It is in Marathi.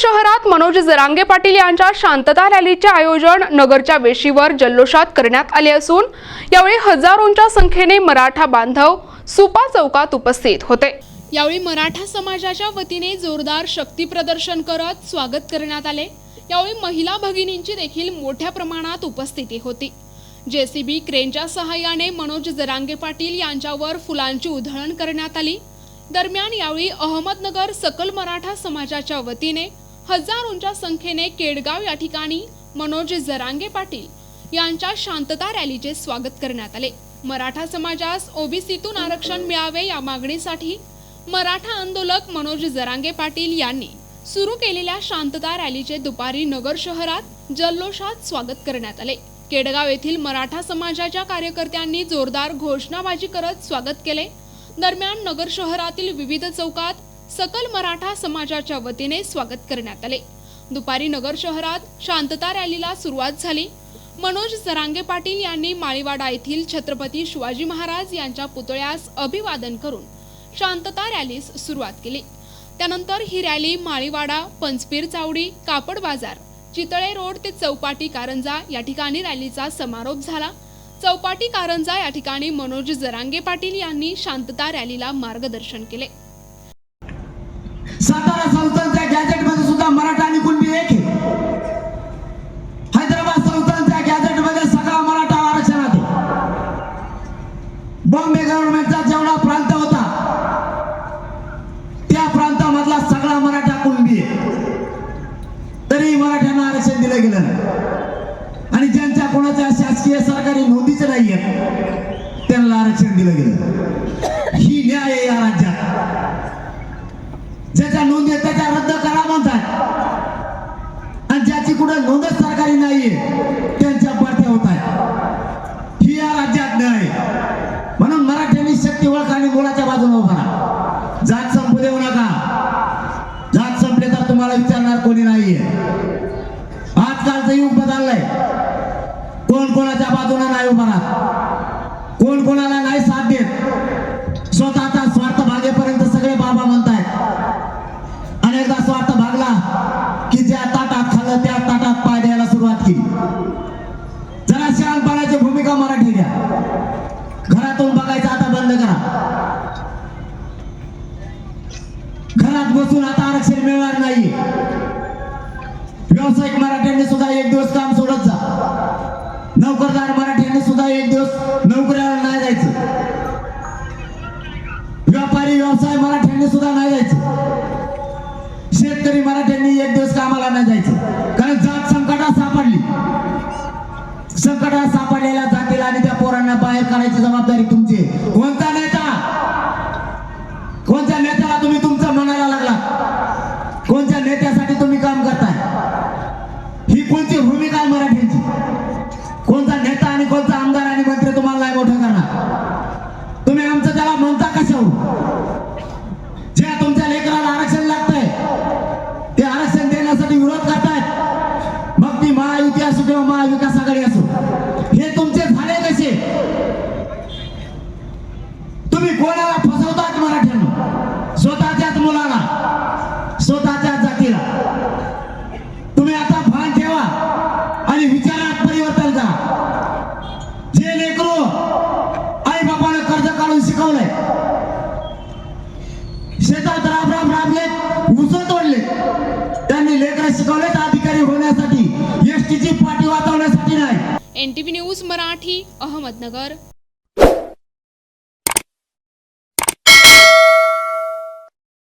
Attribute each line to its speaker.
Speaker 1: शहरात मनोज जरांगे पाटील यांच्या शांतता रॅलीचे आयोजन नगरच्या वेशीवर जल्लोषात करण्यात आले असून यावेळी हजारोंच्या संख्येने मराठा बांधव सुपा चौकात उपस्थित होते. यावेळी मराठा समाजाच्या वतीने जोरदार शक्ती प्रदर्शन करत स्वागत करण्यात आले. यावेळी महिला भगिनींची देखील मोठ्या प्रमाणात उपस्थिती होती. जेसीबी क्रेनच्या सहाय्याने मनोज जरांगे पाटील यांच्यावर फुलांची उधळण करण्यात आली. दरम्यान यावेळी अहमदनगर सकल मराठा समाजाच्या वतीने हजारोंच्या संख्येने केडगाव या ठिकाणी मनोज जरांगे पाटील यांच्या शांतता रॅलीचे स्वागत करण्यात आले. मराठा समाजास ओबीसीतून आरक्षण मिळावे या मागणीसाठी मराठा आंदोलक मनोज जरांगे पाटील यांनी सुरू केलेल्या शांतता रॅलीचे दुपारी नगर शहरात जल्लोषात स्वागत करण्यात आले. केडगाव येथील मराठा समाजाच्या कार्यकर्त्यांनी जोरदार घोषणाबाजी करत स्वागत केले. दरम्यान नगर शहरातील विविध चौकात सकल मराठा समाजाच्या वतीने स्वागत करण्यात आले. दुपारी नगर शहरात शांतता रॅलीला सुरुवात झाली. मनोज जरांगे पाटील यांनी माळीवाडा येथील छत्रपती शिवाजी महाराज यांच्या पुतळ्यास अभिवादन करून शांतता रॅलीस सुरुवात केली. त्यानंतर ही रॅली माळीवाडा पंचपीर चावडी कापड बाजार चितळे रोड ते चौपाटी कारंजा या ठिकाणी रॅलीचा समारोप झाला. चौपाटी कारंजा या ठिकाणी मनोज जरांगे पाटील यांनी शांतता रॅलीला मार्गदर्शन केले.
Speaker 2: सातारा संस्थांच्या गॅजेटमध्ये सुद्धा मराठा आणि कुणबी एक आहे. हैदराबाद संस्थांच्या गॅजेटमध्ये सगळा मराठा आरक्षणात आहे. बॉम्बे गव्हर्नमेंटचा जेवढा प्रांत होता त्या प्रांतामधला सगळा मराठा कुणबी आहे. तरी मराठ्यांना आरक्षण दिलं गेलं नाही. आणि ज्यांच्या कोणाच्या शासकीय सरकारी नोंदीच नाहीये त्यांना आरक्षण दिलं गेलं ही न्याय आहे या राज्यात ज्याच्या नोंदी त्याच्या रद्द करा म्हणतात. आणि ज्याची कुठे नोंदच सरकारी नाहीये त्यांच्या पाठ्या होत आहे ही या राज्यात नाही. म्हणून मराठ्यांनी शक्ती ओळखा आणि मुलाच्या बाजूने उभा जात संपू देऊ नका. जात संपले तर तुम्हाला विचारणार कोणी नाहीये. आजकालचं युग बदललंय. कोण कोणाच्या बाजूने नाही उभा राहत? कोण कोणाला नाही साथ देत? शहाणपणाची मराठी घ्या घरातून बघायचं आता बंद करा. घरात बसून आता आरक्षण मिळणार नाही. व्यावसायिक मराठ्यांनी सुद्धा एक दिवस काम सोडत जा. नोकरदार मराठ्यांनी सुद्धा एक दिवस नोकऱ्याला नाही जायचं. व्यापारी व्यवसाय मराठ्यांनी सुद्धा नाही जायचं. शेतकरी मराठ्यांनी एक दिवस कामाला नाही जायचं. कारण जात संकटात सापडली. संकटात सापडलेल्या जातील आणि त्या पोरांना बाहेर काढायची जबाबदारी तुमची. कोण स्वतःच्याच मुलाला स्वतःच्या जातीला. तुम्ही आता भान ठेवा आणि विचारात परिवर्तन करा. जे लेकरो आई बापानं कर्ज काढून शिकवलंय शेतात राब राब राबले उस तोडले त्यांनी लेकरं शिकवलेत अधिकारी होण्यासाठी एसटीची पाठी वाचवण्यासाठी नाही.
Speaker 1: NTV news Marathi Ahmednagar.